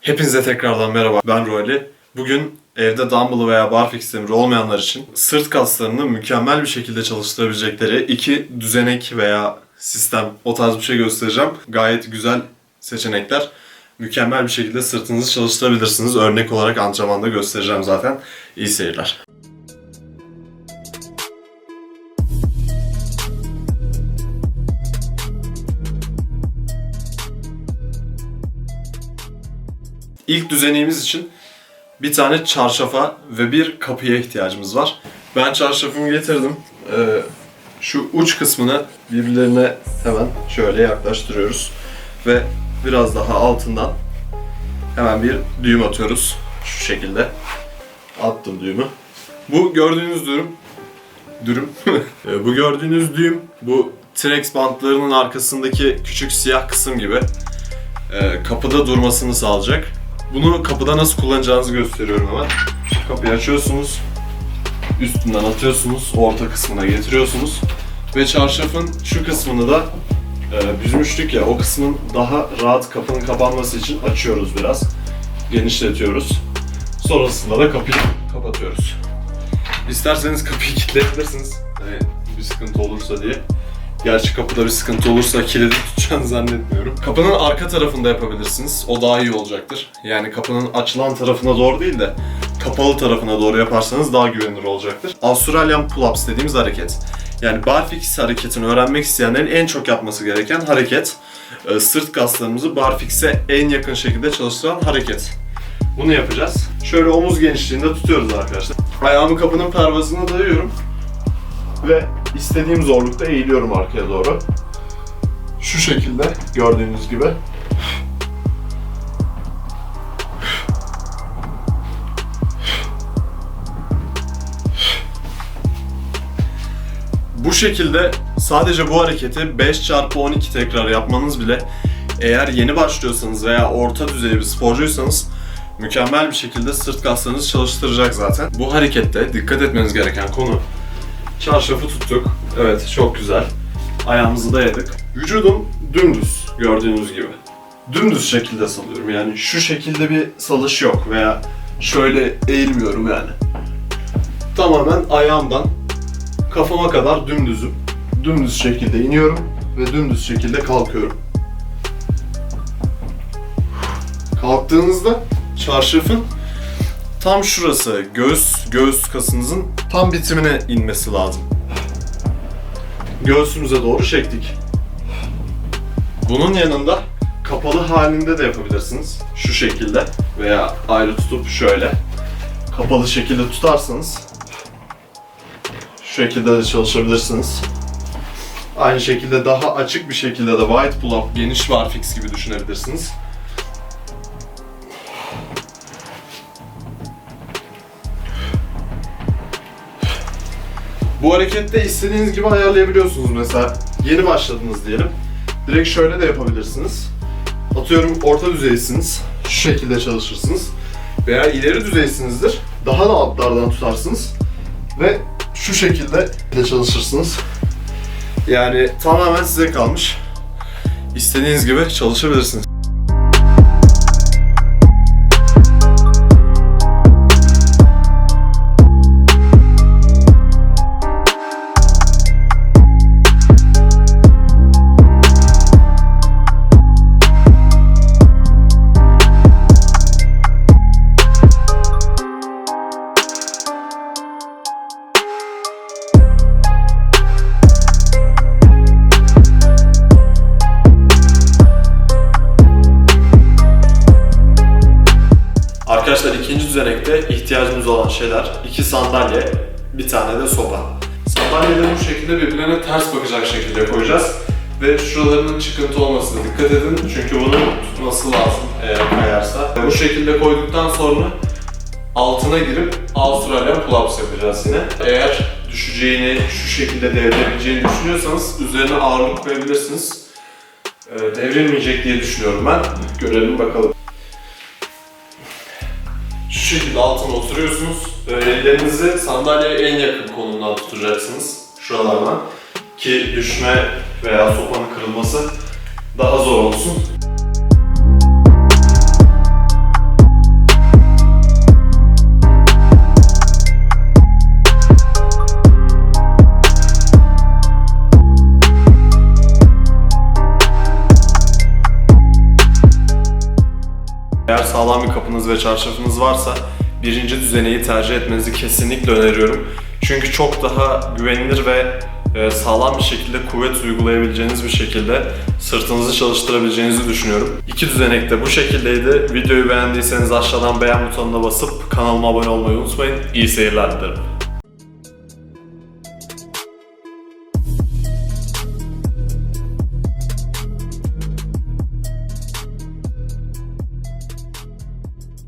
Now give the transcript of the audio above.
Hepinize tekrardan merhaba. Ben Roali. Bugün evde dumbbell veya barfix demiri olmayanlar için sırt kaslarını mükemmel bir şekilde çalıştırabilecekleri iki düzenek veya sistem o tarz bir şey göstereceğim. Gayet güzel seçenekler. Mükemmel bir şekilde sırtınızı çalıştırabilirsiniz. Örnek olarak antrenmanda göstereceğim zaten. İyi seyirler. İlk düzeneğimiz için bir tane çarşafa ve bir kapıya ihtiyacımız var. Ben çarşafımı getirdim. Ee, şu uç kısmını birbirlerine hemen şöyle yaklaştırıyoruz. Ve biraz daha altından hemen bir düğüm atıyoruz. Şu şekilde. Attım düğümü. Bu gördüğünüz düğüm dürüm. Ee, bu gördüğünüz düğüm bu Trex bantlarının arkasındaki küçük siyah kısım gibi e, kapıda durmasını sağlayacak. Bunu kapıda nasıl kullanacağınızı gösteriyorum hemen. Kapıyı açıyorsunuz. Üstünden atıyorsunuz. Orta kısmına getiriyorsunuz. Ve çarşafın şu kısmını da e, büzmüştük ya o kısmın daha rahat kapının kapanması için açıyoruz biraz. Genişletiyoruz. Sonrasında da kapıyı kapatıyoruz. İsterseniz kapıyı kilitleyebilirsiniz. Hani bir sıkıntı olursa diye. Gerçi kapıda bir sıkıntı olursa kilidi tutacağını zannetmiyorum. Kapının arka tarafında yapabilirsiniz. O daha iyi olacaktır. Yani kapının açılan tarafına doğru değil de kapalı tarafına doğru yaparsanız daha güvenilir olacaktır. Australian pull-ups dediğimiz hareket. Yani barfix hareketini öğrenmek isteyenlerin en çok yapması gereken hareket. Ee, Sırt kaslarımızı barfix'e en yakın şekilde çalıştıran hareket. Bunu yapacağız. Şöyle omuz genişliğinde tutuyoruz arkadaşlar. Ayağımı kapının pervazına dayıyorum ve istediğim zorlukta eğiliyorum arkaya doğru. Şu şekilde gördüğünüz gibi. Bu şekilde sadece bu hareketi 5 çarpı 12 tekrar yapmanız bile eğer yeni başlıyorsanız veya orta düzey bir sporcuysanız mükemmel bir şekilde sırt kaslarınızı çalıştıracak zaten. Bu harekette dikkat etmeniz gereken konu Çarşafı tuttuk. Evet çok güzel. Ayağımızı dayadık. Vücudum dümdüz gördüğünüz gibi. Dümdüz şekilde salıyorum yani şu şekilde bir salış yok veya şöyle eğilmiyorum yani. Tamamen ayağımdan kafama kadar dümdüzüm. Dümdüz şekilde iniyorum ve dümdüz şekilde kalkıyorum. Kalktığınızda çarşafın tam şurası göğüs göğüs kasınızın tam bitimine inmesi lazım. Göğsümüze doğru çektik. Bunun yanında kapalı halinde de yapabilirsiniz. Şu şekilde veya ayrı tutup şöyle kapalı şekilde tutarsanız şu şekilde de çalışabilirsiniz. Aynı şekilde daha açık bir şekilde de wide pull-up, geniş barfix gibi düşünebilirsiniz. Bu harekette istediğiniz gibi ayarlayabiliyorsunuz mesela. Yeni başladınız diyelim. Direkt şöyle de yapabilirsiniz. Atıyorum orta düzeysiniz. Şu şekilde çalışırsınız. Veya ileri düzeysinizdir. Daha da altlardan tutarsınız. Ve şu şekilde de çalışırsınız. Yani tamamen size kalmış. İstediğiniz gibi çalışabilirsiniz. Şeyler iki sandalye, bir tane de sopa. Sandalyeleri bu şekilde birbirlerine ters bakacak şekilde koyacağız. Ve şuralarının çıkıntı olmasına dikkat edin çünkü bunun tutması lazım eğer kayarsa. Bu şekilde koyduktan sonra altına girip Australian pull-ups yapacağız yine. Eğer düşeceğini, şu şekilde devrilebileceğini düşünüyorsanız üzerine ağırlık koyabilirsiniz. Ee, Devrilmeyecek diye düşünüyorum ben. Görelim bakalım. Şekilde altına oturuyorsunuz. Ee, Ellerinizi sandalyeye en yakın konumdan tutacaksınız. Şuralardan. Ki düşme veya sopanın kırılması daha zor olsun. Sağlam bir kapınız ve çarşafınız varsa birinci düzeneyi tercih etmenizi kesinlikle öneriyorum. Çünkü çok daha güvenilir ve e, sağlam bir şekilde kuvvet uygulayabileceğiniz bir şekilde sırtınızı çalıştırabileceğinizi düşünüyorum. İki düzenek de bu şekildeydi. Videoyu beğendiyseniz aşağıdan beğen butonuna basıp kanalıma abone olmayı unutmayın. İyi seyirler dilerim.